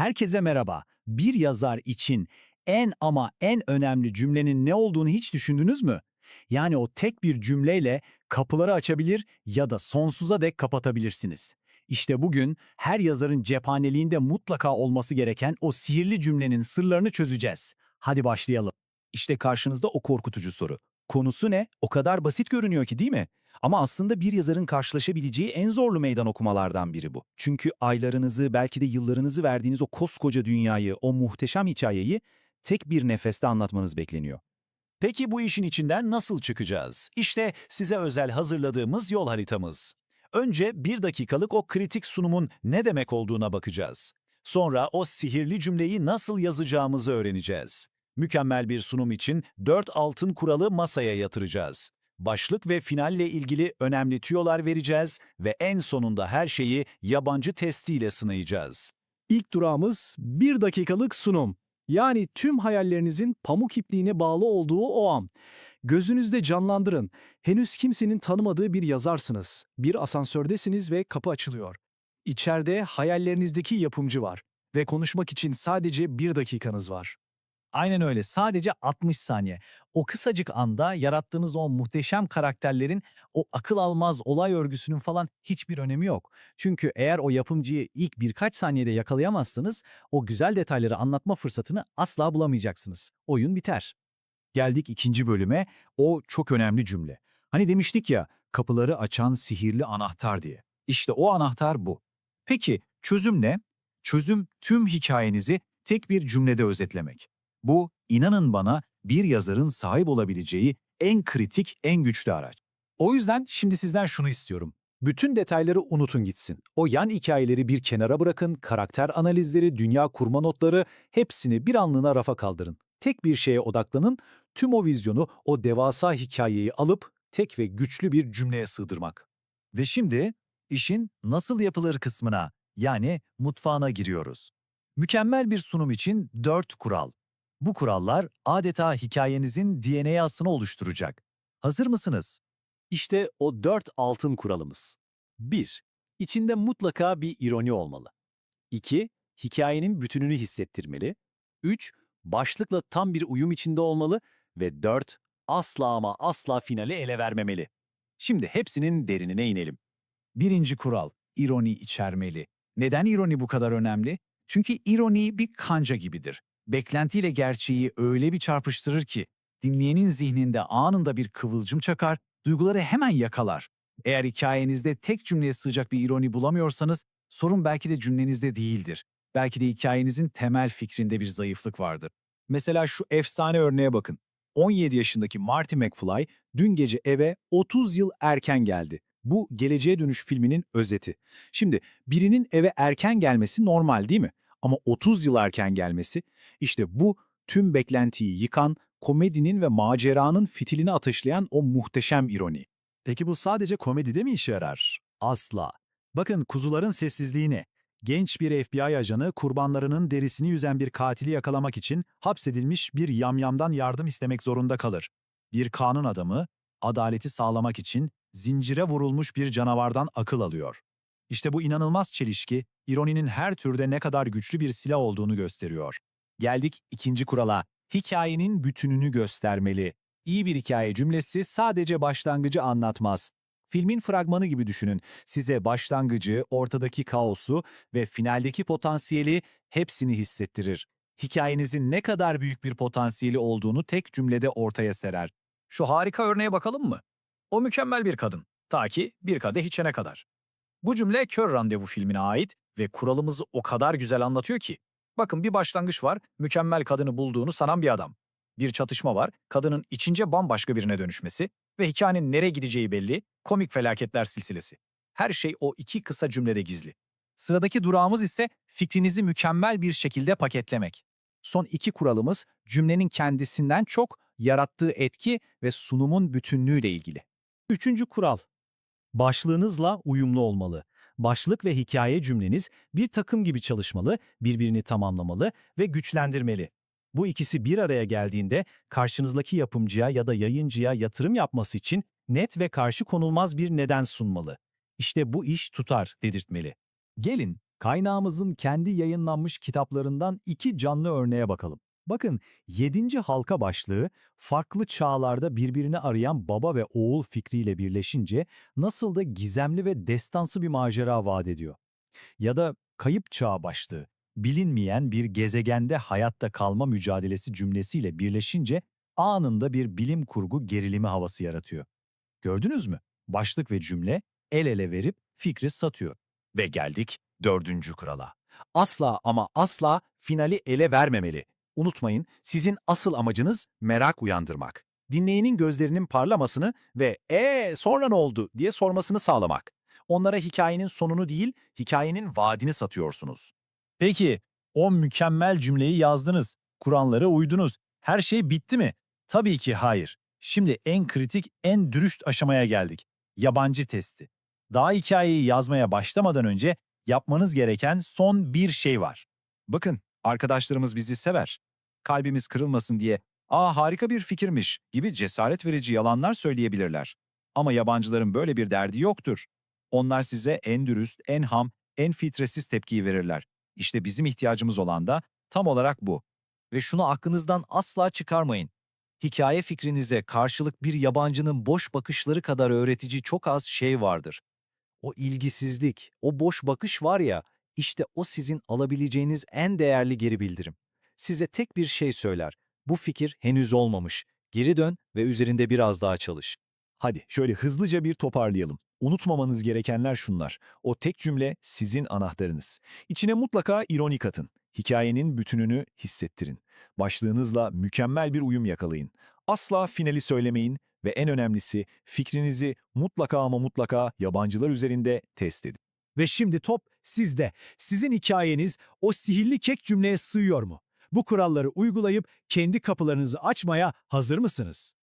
Herkese merhaba. Bir yazar için en ama en önemli cümlenin ne olduğunu hiç düşündünüz mü? Yani o tek bir cümleyle kapıları açabilir ya da sonsuza dek kapatabilirsiniz. İşte bugün her yazarın cephaneliğinde mutlaka olması gereken o sihirli cümlenin sırlarını çözeceğiz. Hadi başlayalım. İşte karşınızda o korkutucu soru. Konusu ne? O kadar basit görünüyor ki değil mi? Ama aslında bir yazarın karşılaşabileceği en zorlu meydan okumalardan biri bu. Çünkü aylarınızı, belki de yıllarınızı verdiğiniz o koskoca dünyayı, o muhteşem hikayeyi tek bir nefeste anlatmanız bekleniyor. Peki bu işin içinden nasıl çıkacağız? İşte size özel hazırladığımız yol haritamız. Önce bir dakikalık o kritik sunumun ne demek olduğuna bakacağız. Sonra o sihirli cümleyi nasıl yazacağımızı öğreneceğiz. Mükemmel bir sunum için 4 altın kuralı masaya yatıracağız. Başlık ve finalle ilgili önemli tüyolar vereceğiz ve en sonunda her şeyi yabancı testiyle sınayacağız. İlk durağımız bir dakikalık sunum. Yani tüm hayallerinizin pamuk ipliğine bağlı olduğu o an. Gözünüzde canlandırın. Henüz kimsenin tanımadığı bir yazarsınız. Bir asansördesiniz ve kapı açılıyor. İçeride hayallerinizdeki yapımcı var. Ve konuşmak için sadece bir dakikanız var. Aynen öyle. Sadece 60 saniye. O kısacık anda yarattığınız o muhteşem karakterlerin o akıl almaz olay örgüsünün falan hiçbir önemi yok. Çünkü eğer o yapımcıyı ilk birkaç saniyede yakalayamazsanız o güzel detayları anlatma fırsatını asla bulamayacaksınız. Oyun biter. Geldik ikinci bölüme, o çok önemli cümle. Hani demiştik ya, kapıları açan sihirli anahtar diye. İşte o anahtar bu. Peki çözüm ne? Çözüm tüm hikayenizi tek bir cümlede özetlemek. Bu, inanın bana, bir yazarın sahip olabileceği en kritik, en güçlü araç. O yüzden şimdi sizden şunu istiyorum. Bütün detayları unutun gitsin. O yan hikayeleri bir kenara bırakın, karakter analizleri, dünya kurma notları hepsini bir anlığına rafa kaldırın. Tek bir şeye odaklanın, tüm o vizyonu, o devasa hikayeyi alıp tek ve güçlü bir cümleye sığdırmak. Ve şimdi işin nasıl yapılır kısmına, yani mutfağına giriyoruz. Mükemmel bir sunum için dört kural. Bu kurallar adeta hikayenizin DNA'sını oluşturacak. Hazır mısınız? İşte o dört altın kuralımız. 1. İçinde mutlaka bir ironi olmalı. 2. Hikayenin bütününü hissettirmeli. 3. Başlıkla tam bir uyum içinde olmalı. Ve 4. Asla ama asla finali ele vermemeli. Şimdi hepsinin derinine inelim. Birinci kural, ironi içermeli. Neden ironi bu kadar önemli? Çünkü ironi bir kanca gibidir. Beklentiyle gerçeği öyle bir çarpıştırır ki, dinleyenin zihninde anında bir kıvılcım çakar, duyguları hemen yakalar. Eğer hikayenizde tek cümleye sığacak bir ironi bulamıyorsanız, sorun belki de cümlenizde değildir. Belki de hikayenizin temel fikrinde bir zayıflık vardır. Mesela şu efsane örneğe bakın. 17 yaşındaki Marty McFly dün gece eve 30 yıl erken geldi. Bu Geleceğe Dönüş filminin özeti. Şimdi birinin eve erken gelmesi normal değil mi? Ama 30 yıl erken gelmesi, işte bu tüm beklentiyi yıkan, komedinin ve maceranın fitilini ateşleyen o muhteşem ironi. Peki bu sadece komedide mi işe yarar? Asla. Bakın kuzuların sessizliğini. Genç bir FBI ajanı kurbanlarının derisini yüzen bir katili yakalamak için hapsedilmiş bir yamyamdan yardım istemek zorunda kalır. Bir kanun adamı, adaleti sağlamak için zincire vurulmuş bir canavardan akıl alıyor. İşte bu inanılmaz çelişki, ironinin her türde ne kadar güçlü bir silah olduğunu gösteriyor. Geldik ikinci kurala. Hikayenin bütününü göstermeli. İyi bir hikaye cümlesi sadece başlangıcı anlatmaz. Filmin fragmanı gibi düşünün. Size başlangıcı, ortadaki kaosu ve finaldeki potansiyeli hepsini hissettirir. Hikayenizin ne kadar büyük bir potansiyeli olduğunu tek cümlede ortaya serer. Şu harika örneğe bakalım mı? O mükemmel bir kadın. Ta ki bir kadeh içene kadar. Bu cümle Kör Randevu filmine ait ve kuralımızı o kadar güzel anlatıyor ki. Bakın bir başlangıç var, mükemmel kadını bulduğunu sanan bir adam. Bir çatışma var, kadının içince bambaşka birine dönüşmesi ve hikayenin nereye gideceği belli, komik felaketler silsilesi. Her şey o iki kısa cümlede gizli. Sıradaki durağımız ise fikrinizi mükemmel bir şekilde paketlemek. Son iki kuralımız cümlenin kendisinden çok yarattığı etki ve sunumun bütünlüğüyle ilgili. Üçüncü kural. Başlığınızla uyumlu olmalı. Başlık ve hikaye cümleniz bir takım gibi çalışmalı, birbirini tamamlamalı ve güçlendirmeli. Bu ikisi bir araya geldiğinde karşınızdaki yapımcıya ya da yayıncıya yatırım yapması için net ve karşı konulmaz bir neden sunmalı. İşte bu iş tutar dedirtmeli. Gelin Kaynağımızın kendi yayınlanmış kitaplarından iki canlı örneğe bakalım. Bakın 7. halka başlığı farklı çağlarda birbirini arayan baba ve oğul fikriyle birleşince nasıl da gizemli ve destansı bir macera vaat ediyor. Ya da kayıp çağ başlığı bilinmeyen bir gezegende hayatta kalma mücadelesi cümlesiyle birleşince anında bir bilim kurgu gerilimi havası yaratıyor. Gördünüz mü? Başlık ve cümle el ele verip fikri satıyor. Ve geldik dördüncü kurala. Asla ama asla finali ele vermemeli. Unutmayın, sizin asıl amacınız merak uyandırmak. Dinleyenin gözlerinin parlamasını ve ee sonra ne oldu diye sormasını sağlamak. Onlara hikayenin sonunu değil, hikayenin vaadini satıyorsunuz. Peki, o mükemmel cümleyi yazdınız, Kur'anlara uydunuz. Her şey bitti mi? Tabii ki hayır. Şimdi en kritik, en dürüst aşamaya geldik. Yabancı testi. Daha hikayeyi yazmaya başlamadan önce yapmanız gereken son bir şey var. Bakın, arkadaşlarımız bizi sever. Kalbimiz kırılmasın diye, ''Aa harika bir fikirmiş'' gibi cesaret verici yalanlar söyleyebilirler. Ama yabancıların böyle bir derdi yoktur. Onlar size en dürüst, en ham, en filtresiz tepkiyi verirler. İşte bizim ihtiyacımız olan da tam olarak bu. Ve şunu aklınızdan asla çıkarmayın. Hikaye fikrinize karşılık bir yabancının boş bakışları kadar öğretici çok az şey vardır. O ilgisizlik, o boş bakış var ya, işte o sizin alabileceğiniz en değerli geri bildirim. Size tek bir şey söyler. Bu fikir henüz olmamış. Geri dön ve üzerinde biraz daha çalış. Hadi şöyle hızlıca bir toparlayalım. Unutmamanız gerekenler şunlar. O tek cümle sizin anahtarınız. İçine mutlaka ironi katın. Hikayenin bütününü hissettirin. Başlığınızla mükemmel bir uyum yakalayın. Asla finali söylemeyin ve en önemlisi fikrinizi mutlaka ama mutlaka yabancılar üzerinde test edin. Ve şimdi top sizde. Sizin hikayeniz o sihirli kek cümleye sığıyor mu? Bu kuralları uygulayıp kendi kapılarınızı açmaya hazır mısınız?